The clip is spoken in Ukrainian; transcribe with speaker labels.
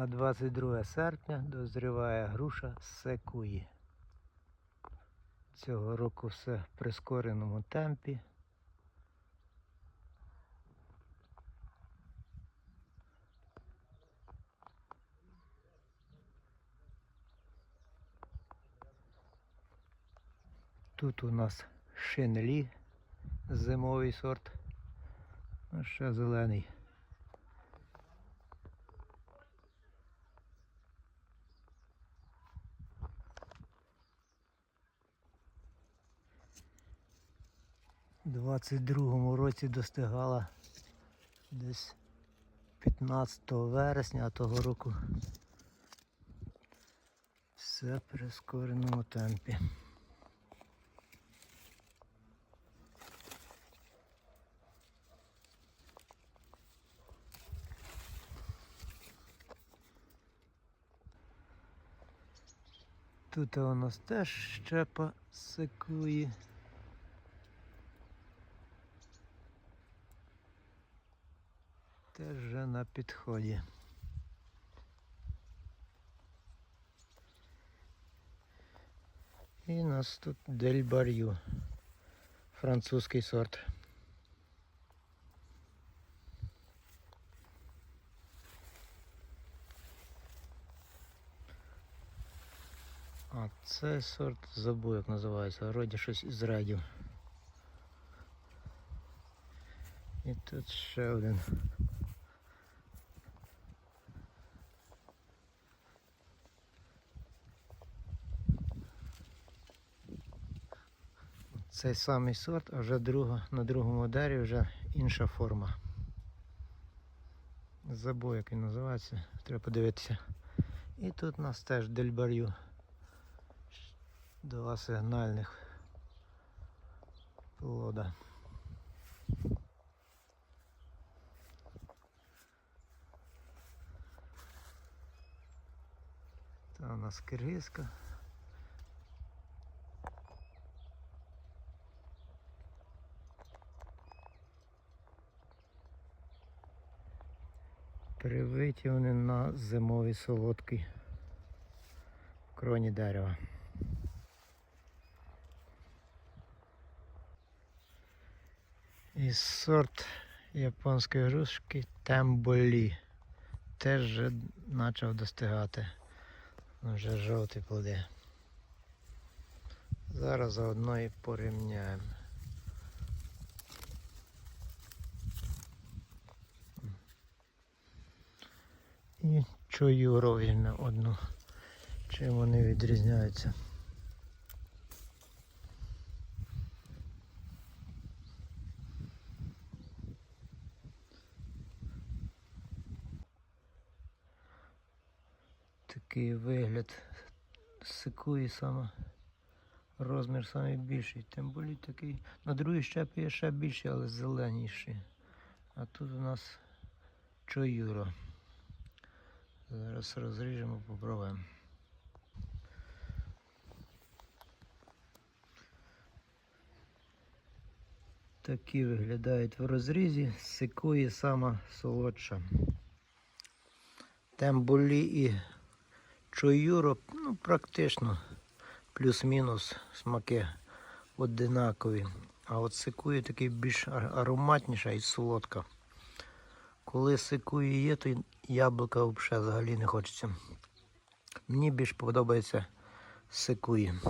Speaker 1: На 22 серпня дозріває груша секуї. Цього року все в прискореному темпі. Тут у нас шинелі, зимовий сорт, а ще зелений. 22-му році достигала десь 15 вересня, того року все в прискореному темпі. Тут у нас теж щепа секує. Теж вже на підході. І нас тут Дель Бар'ю. Французький сорт. А цей сорт забув як називається, вроді щось із радіо. І тут ще один. Цей самий сорт, а вже друга, на другому дереві вже інша форма. Забув, як він називається, треба подивитися. І тут у нас теж дельбарю. Два сигнальних плода. Та у нас киргизка. Привиті вони на зимовий солодкий в кроні дерева. І сорт японської грушки темболі теж вже почав достигати. Ну, Вже жовті плоди. Зараз заодно і порівняємо. І чую візьме одну. Чим вони відрізняються. Такий вигляд сикує саме. Розмір самий більший. Тим більше такий. На другій щепі є ще більший, але зеленіший. А тут у нас чоюро. Зараз розріжемо, попробуємо. Такі виглядають в розрізі, сикує сама солодша. Тембулі і чоюро, ну, практично плюс-мінус смаки одинакові. А от сикує такий більш ароматніша і солодка. Коли сикує є, то яблука взагалі не хочеться. Мені більш подобається сикує.